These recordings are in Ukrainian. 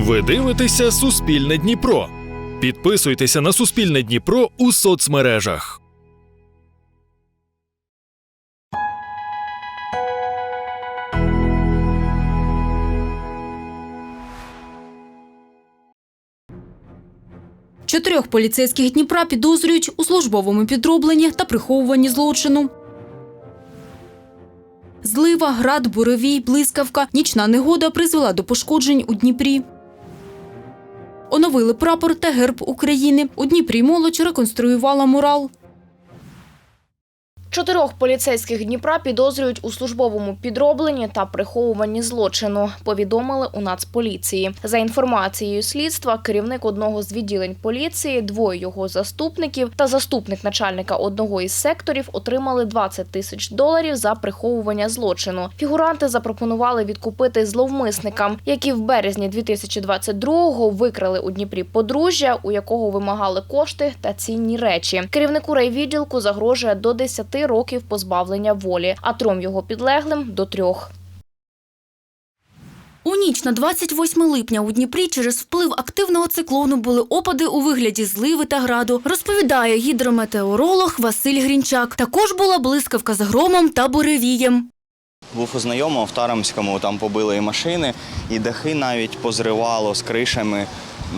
Ви дивитеся Суспільне Дніпро. Підписуйтеся на Суспільне Дніпро у соцмережах. Чотирьох поліцейських Дніпра підозрюють у службовому підробленні та приховуванні злочину. Злива, град, буровій, блискавка, нічна негода призвела до пошкоджень у Дніпрі. Оновили прапор та герб України. У Дніпрі молодь реконструювала мурал. Чотирьох поліцейських Дніпра підозрюють у службовому підробленні та приховуванні злочину. Повідомили у Нацполіції. За інформацією слідства, керівник одного з відділень поліції, двоє його заступників та заступник начальника одного із секторів отримали 20 тисяч доларів за приховування злочину. Фігуранти запропонували відкупити зловмисникам, які в березні 2022-го викрали у Дніпрі подружжя, у якого вимагали кошти та цінні речі. Керівнику райвідділку загрожує до 10 років позбавлення волі, а трьом його підлеглим до трьох. У ніч на 28 липня у Дніпрі через вплив активного циклону були опади у вигляді зливи та граду, розповідає гідрометеоролог Василь Грінчак. Також була блискавка з громом та буревієм. Був у знайомого в Тарамському, там побили і машини, і дахи навіть позривало з кришами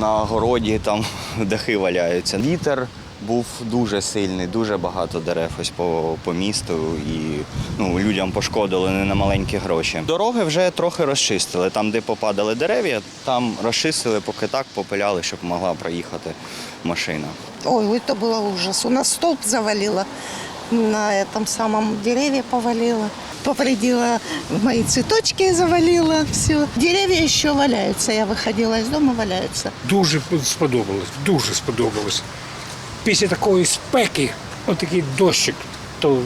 на городі, там дахи валяються. Вітер був дуже сильний, дуже багато дерев ось по, по місту і ну, людям пошкодили не на маленькі гроші. Дороги вже трохи розчистили. Там, де попадали дерев'я, там розчистили, поки так попиляли, щоб могла проїхати машина. Ой, это было ужас. У нас столб завалило, на этом самом дереве повалило. Повредила мои цветочки, завалила все. Деревья еще валяются. Я выходила из дома, валяются. Дуже сподобалось, дуже сподобалось. Після такої спеки, отакий дощик, то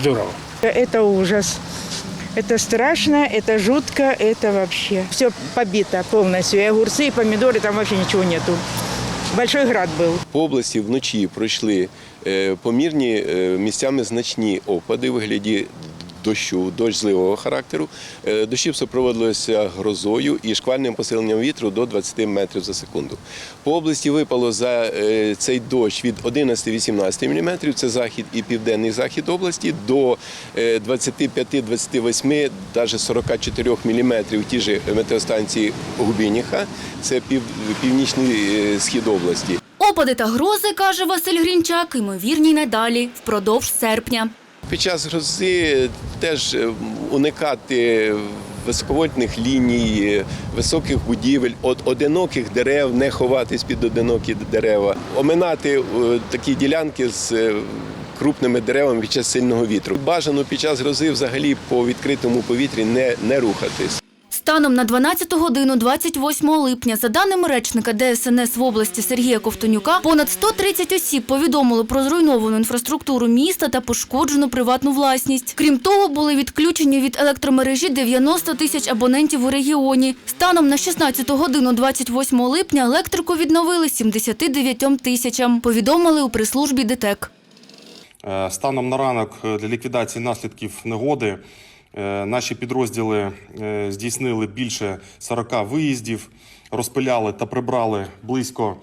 здорово. Это ужас. Это страшно, это жутко, это вообще. Все побито полностью. И огурцы, и помидоры, там вообще ничего нету. Большой град был. По області вночі пройшли е, помірні е, місцями значні опади у вигляді дощу, дощ зливого характеру. Е, Дощі супроводилися грозою і шквальним посиленням вітру до 20 метрів за секунду. По області випало за е, цей дощ від 11-18 мм, це захід і південний захід області, до е, 25-28, навіть 44 мм ті ж метеостанції Губініха, це пів, північний е, схід області. Опади та грози, каже Василь Грінчак, ймовірні й надалі, впродовж серпня. Під час грози теж е, уникати високовольтних ліній, високих будівель, от одиноких дерев, не ховатись під одинокі дерева, оминати е, такі ділянки з е, крупними деревами під час сильного вітру. Бажано під час грози взагалі по відкритому повітрі не, не рухатись. Станом на 12 годину 28 липня, за даними речника ДСНС в області Сергія Ковтонюка, понад 130 осіб повідомили про зруйновану інфраструктуру міста та пошкоджену приватну власність. Крім того, були відключені від електромережі 90 тисяч абонентів у регіоні. Станом на 16 годину 28 липня електрику відновили 79 тисячам, повідомили у прес-службі ДТЕК. Е, Станом на ранок для ліквідації наслідків негоди наші підрозділи е, здійснили більше 40 виїздів, розпиляли та прибрали близько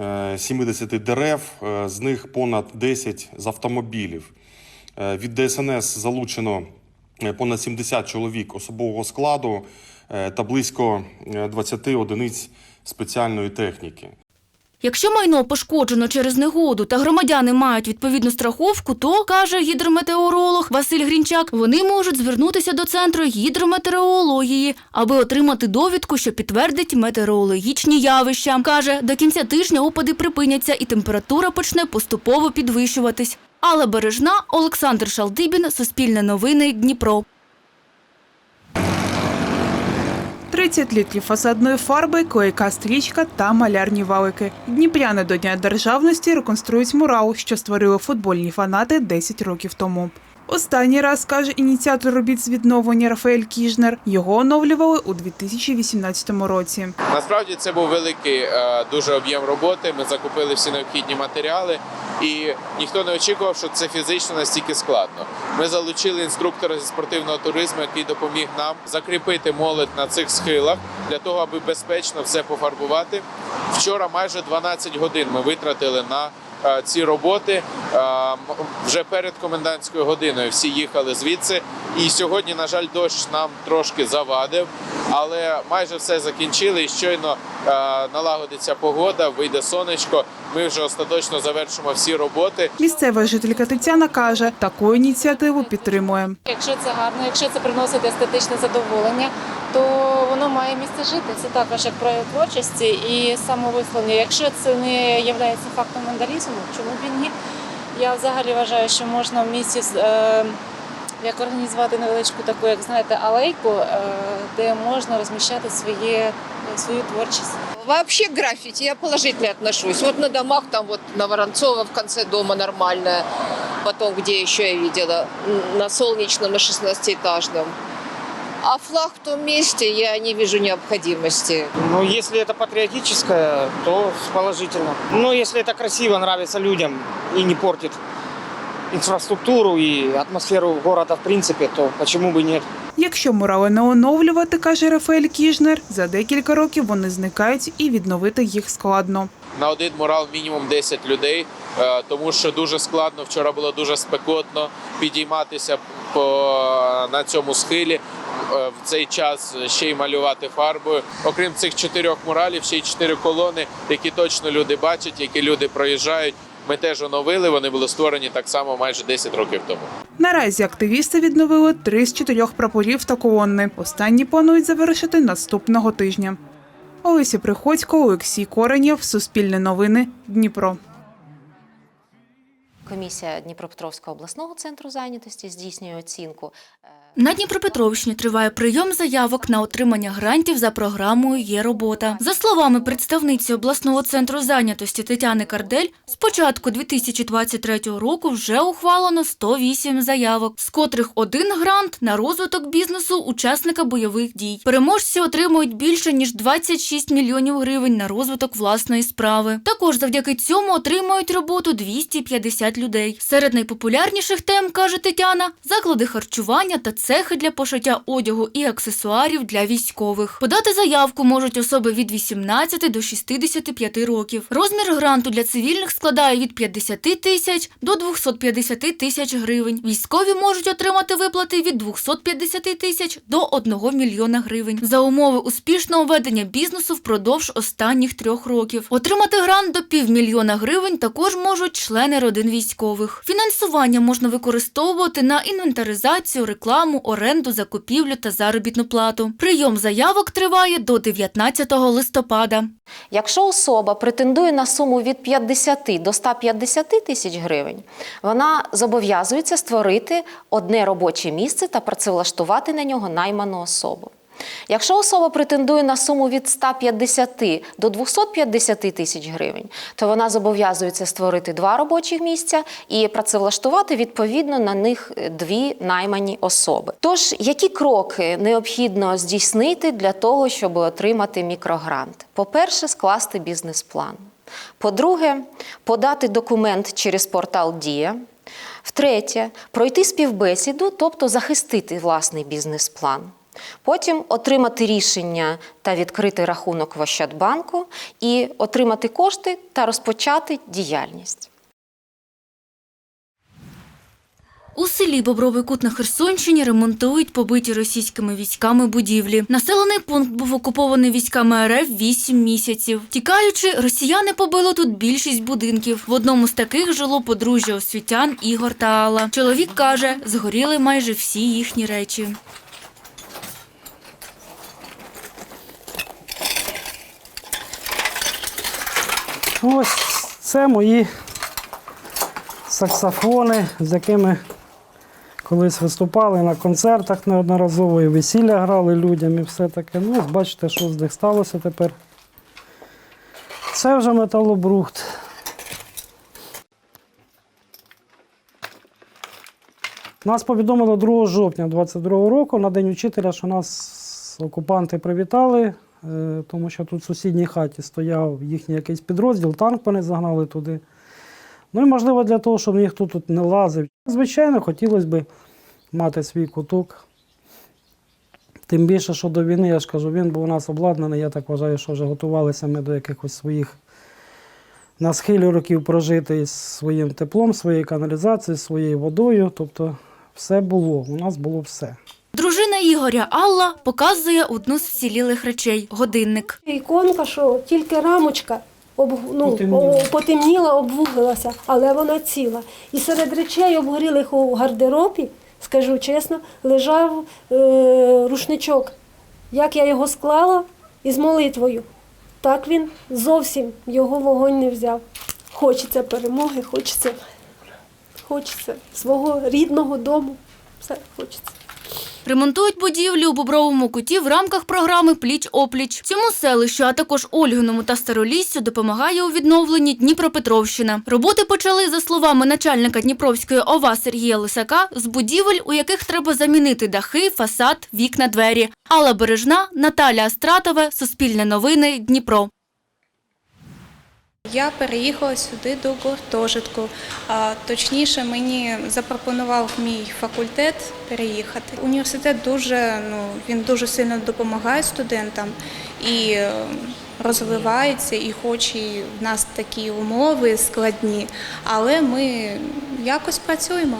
е, 70 дерев, е, з них понад 10 з автомобілів. Е, Від ДСНС залучено е, понад 70 чоловік особового складу е, та близько е, 20 одиниць спеціальної техніки. Якщо майно пошкоджено через негоду та громадяни мають відповідну страховку, то каже гідрометеоролог Василь Грінчак, вони можуть звернутися до центру гідрометеорології, аби отримати довідку, що підтвердить метеорологічні явища. каже, до кінця тижня опади припиняться і температура почне поступово підвищуватись. Алла Бережна, Олександр Шалдибін, Суспільне новини, Дніпро. 30 літрів фасадної фарби, клейка стрічка та малярні валики. Дніпряни до Дня державності реконструюють мурал, що створили футбольні фанати 10 років тому. Останній раз, каже ініціатор робіт з відновлення Рафаель Кіжнер, його оновлювали у 2018 році. Насправді це був великий е, дуже об'єм роботи. Ми закупили всі необхідні матеріали І ніхто не очікував, що це фізично настільки складно. Ми залучили інструктора зі спортивного туризму, який допоміг нам закріпити молодь на цих схилах для того, аби безпечно все пофарбувати. Вчора майже 12 годин ми витратили на е, ці роботи. Е, Вже перед комендантською годиною всі їхали звідси. І сьогодні, на жаль, дощ нам трошки завадив, але майже все закінчили. І щойно е, налагодиться погода, вийде сонечко. Ми вже остаточно завершимо всі роботи. Місцева жителька Тетяна каже, таку ініціативу підтримує. Якщо це гарно, якщо це приносить естетичне задоволення, то воно має місце жити. Це також як прояв творчості і самовисловлення. Якщо це не є фактом вандалізму, чому б і ні? Я взагалі вважаю, що можна в місті е, як організувати невеличку таку, як знаєте, алейку, е, де можна розміщати своє, свою творчість. Вообще к граффити я положительно отношусь. Вот на домах, там вот на Воронцова в конце дома нормальная. Потом, где еще я видела, м, на Солнечном, на 16-этажном. А флаг в том месте я не вижу необходимости. Ну, если это патриотическое, то положительно. Ну, если это красиво, нравится людям и не портит инфраструктуру и атмосферу города в принципе, то почему бы нет? Якщо мурали не оновлювати, каже Рафаель Кіжнер, за декілька років вони зникають і відновити їх складно. На один мурал мінімум 10 людей, е, тому що дуже складно. Вчора було дуже спекотно підійматися по на цьому схилі. е, В цей час ще й малювати фарбою. Окрім цих чотирьох муралів, ще й чотири колони, які точно люди бачать, які люди проїжджають. Ми теж оновили. Вони були створені так само майже 10 років тому. Наразі активісти відновили три з чотирьох прапорів та колонни. Останні планують завершити наступного тижня. Олеся Приходько, Олексій Коренєв, Суспільне новини, Дніпро. Комісія Дніпропетровського обласного центру зайнятості здійснює оцінку. На Дніпропетровщині триває прийом заявок на отримання грантів за програмою Є робота. За словами представниці обласного центру зайнятості Тетяни Кардель, з початку 2023 року вже ухвалено 108 заявок, з котрих один грант на розвиток бізнесу учасника бойових дій. Переможці отримують більше ніж 26 мільйонів гривень на розвиток власної справи. Також завдяки цьому отримують роботу 250 людей. Серед найпопулярніших тем каже Тетяна: заклади харчування та цехи для пошиття одягу і аксесуарів для військових. Подати заявку можуть особи від 18 до 65 років. Розмір гранту для цивільних складає від 50 тисяч до 250 тисяч гривень. Військові можуть отримати виплати від 250 тисяч до 1 мільйона гривень за умови успішного ведення бізнесу впродовж останніх трьох років. Отримати грант до півмільйона гривень також можуть члени родин військових. Фінансування можна використовувати на інвентаризацію, рекламу, оренду, закупівлю та заробітну плату. Прийом заявок триває до 19 листопада. Якщо особа претендує на суму від 50 до 150 тисяч гривень, вона зобов'язується створити одне робоче місце та працевлаштувати на нього найману особу. Якщо особа претендує на суму від 150 до 250 тисяч гривень, то вона зобов'язується створити два робочих місця і працевлаштувати відповідно на них дві наймані особи. Тож, які кроки необхідно здійснити для того, щоб отримати мікрогрант? По-перше, скласти бізнес-план. По-друге, подати документ через портал Дія. Втретє, пройти співбесіду, тобто захистити власний бізнес-план. Потім отримати рішення та відкрити рахунок в Ощадбанку і отримати кошти та розпочати діяльність. У селі Бобровий Кут на Херсонщині ремонтують побиті російськими військами будівлі. Населений пункт був окупований військами РФ 8 місяців. Тікаючи, росіяни побили тут більшість будинків. В одному з таких жило подружжя освітян Ігор та Алла. Чоловік каже, згоріли майже всі їхні речі. Ось це мої саксофони, з якими колись виступали на концертах неодноразово і весілля грали людям і все таке. Ну, ось бачите, що з них сталося тепер. Це вже металобрухт. Нас повідомили 2 жовтня 22 року на День учителя, що нас окупанти привітали, тому що тут в сусідній хаті стояв їхній якийсь підрозділ, танк вони загнали туди. Ну і можливо для того, щоб ніхто тут не лазив. Звичайно, хотілося б мати свій куток. Тим більше, що до війни, я ж кажу, він був у нас обладнаний. Я так вважаю, що вже готувалися ми до якихось своїх на схилі років прожити із своїм теплом, своєю каналізацією, своєю водою. Тобто все було. У нас було все. Дружина Ігоря Алла показує одну з вцілілих речей годинник. Іконка, що тільки рамочка об, ну, Потемніла. потемніла, обвуглилася, але вона ціла. І серед речей обгорілих у гардеробі, скажу чесно, лежав е, рушничок. Як я його склала із молитвою, так він зовсім його вогонь не взяв. Хочеться перемоги, хочеться, хочеться свого рідного дому. Все хочеться. Ремонтують будівлю у Бобровому куті в рамках програми Пліч-опліч. Цьому селищу, а також Ольгиному та Староліссю допомагає у відновленні Дніпропетровщина. Роботи почали, за словами начальника Дніпровської ОВА Сергія Лисака, з будівель, у яких треба замінити дахи, фасад, вікна, двері. Алла Бережна, Наталя Астратова, Суспільне новини, Дніпро. Я переїхала сюди до гуртожитку. Точніше, мені запропонував мій факультет переїхати. Університет дуже ну він дуже сильно допомагає студентам і е, розвивається, і хоч і в нас такі умови складні, але ми якось працюємо.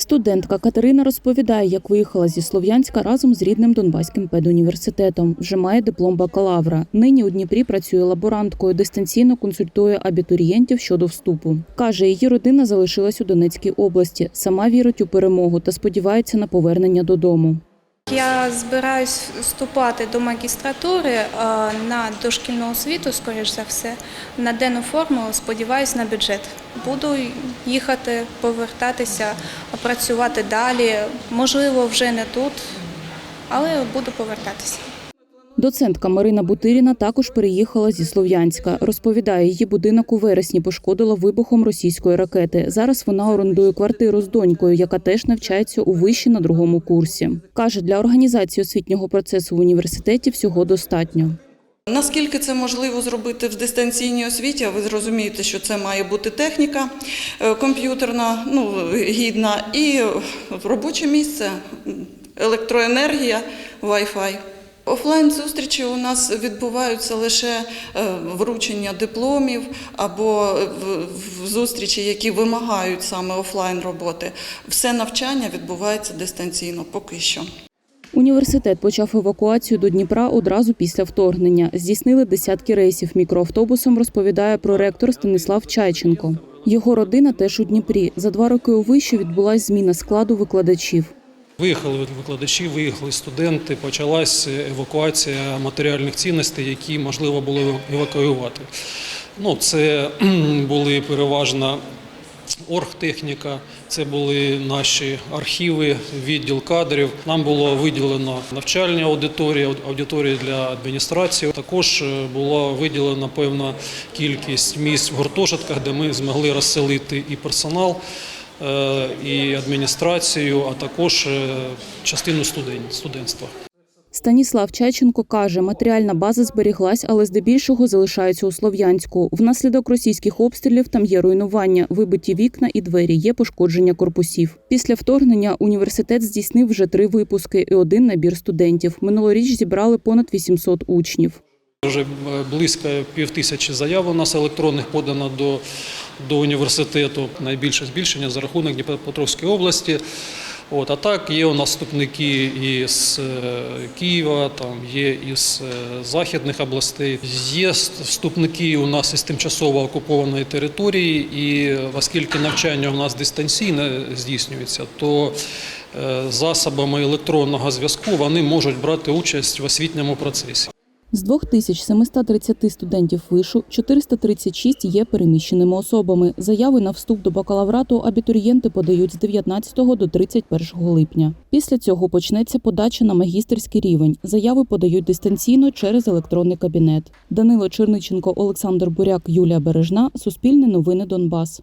Студентка Катерина розповідає, як виїхала зі Слов'янська разом з рідним Донбаським педуніверситетом. Вже має диплом бакалавра. Нині у Дніпрі працює лаборанткою, дистанційно консультує абітурієнтів щодо вступу. Каже, її родина залишилась у Донецькій області. Сама вірить у перемогу та сподівається на повернення додому. Я збираюсь вступати до магістратури е, на дошкільну освіту, скоріш за все, на денну форму, сподіваюсь, на бюджет. Буду їхати, повертатися, працювати далі. Можливо, вже не тут, але буду повертатися. Доцентка Марина Бутиріна також переїхала зі Слов'янська. Розповідає, її будинок у вересні пошкодило вибухом російської ракети. Зараз вона орендує квартиру з донькою, яка теж навчається у виші на другому курсі. Каже, для організації освітнього процесу в університеті всього достатньо. Наскільки це можливо зробити в дистанційній освіті? Ви зрозумієте, що це має бути техніка е, комп'ютерна, ну гідна, і робоче місце, електроенергія, Wi-Fi. Офлайн зустрічі у нас відбуваються лише е, вручення дипломів або в- в зустрічі, які вимагають саме офлайн роботи. Все навчання відбувається дистанційно поки що. Університет почав евакуацію до Дніпра одразу після вторгнення. Здійснили десятки рейсів мікроавтобусом, розповідає проректор Станислав Чайченко. Його родина теж у Дніпрі. За два роки у виші відбулась зміна складу викладачів. Виїхали викладачі, виїхали студенти, почалась евакуація матеріальних цінностей, які можливо було евакуювати. Ну, це були переважно оргтехніка, це були наші архіви, відділ кадрів. Нам було виділено навчальні аудиторії, аудиторії для адміністрації. Також е, була виділена певна кількість місць в гуртожитках, де ми змогли розселити і персонал. Е, І адміністрацію, а також е, частину студент- студентства. Станіслав Чайченко каже, матеріальна база зберіглась, але здебільшого залишається у Слов'янську. Внаслідок російських обстрілів там є руйнування, вибиті вікна і двері, є пошкодження корпусів. Після вторгнення університет здійснив вже три випуски і один набір студентів. Минулоріч зібрали понад 800 учнів. Вже е, близько півтисячі заяв у нас електронних подано до, до університету. Найбільше збільшення за рахунок Дніпропетровської області. От, а так є у нас вступники із е, Києва, там є із е, західних областей. Є вступники у нас із тимчасово окупованої території, і оскільки навчання у нас дистанційне здійснюється, то засобами електронного зв'язку вони можуть брати участь в освітньому процесі. З 2730 студентів вишу 436 є переміщеними особами. Заяви на вступ до бакалаврату абітурієнти подають з 19 до 31 липня. Після цього почнеться подача на магістерський рівень. Заяви подають дистанційно через електронний кабінет. Данило Черниченко, Олександр Буряк, Юлія Бережна. Суспільне новини Донбас.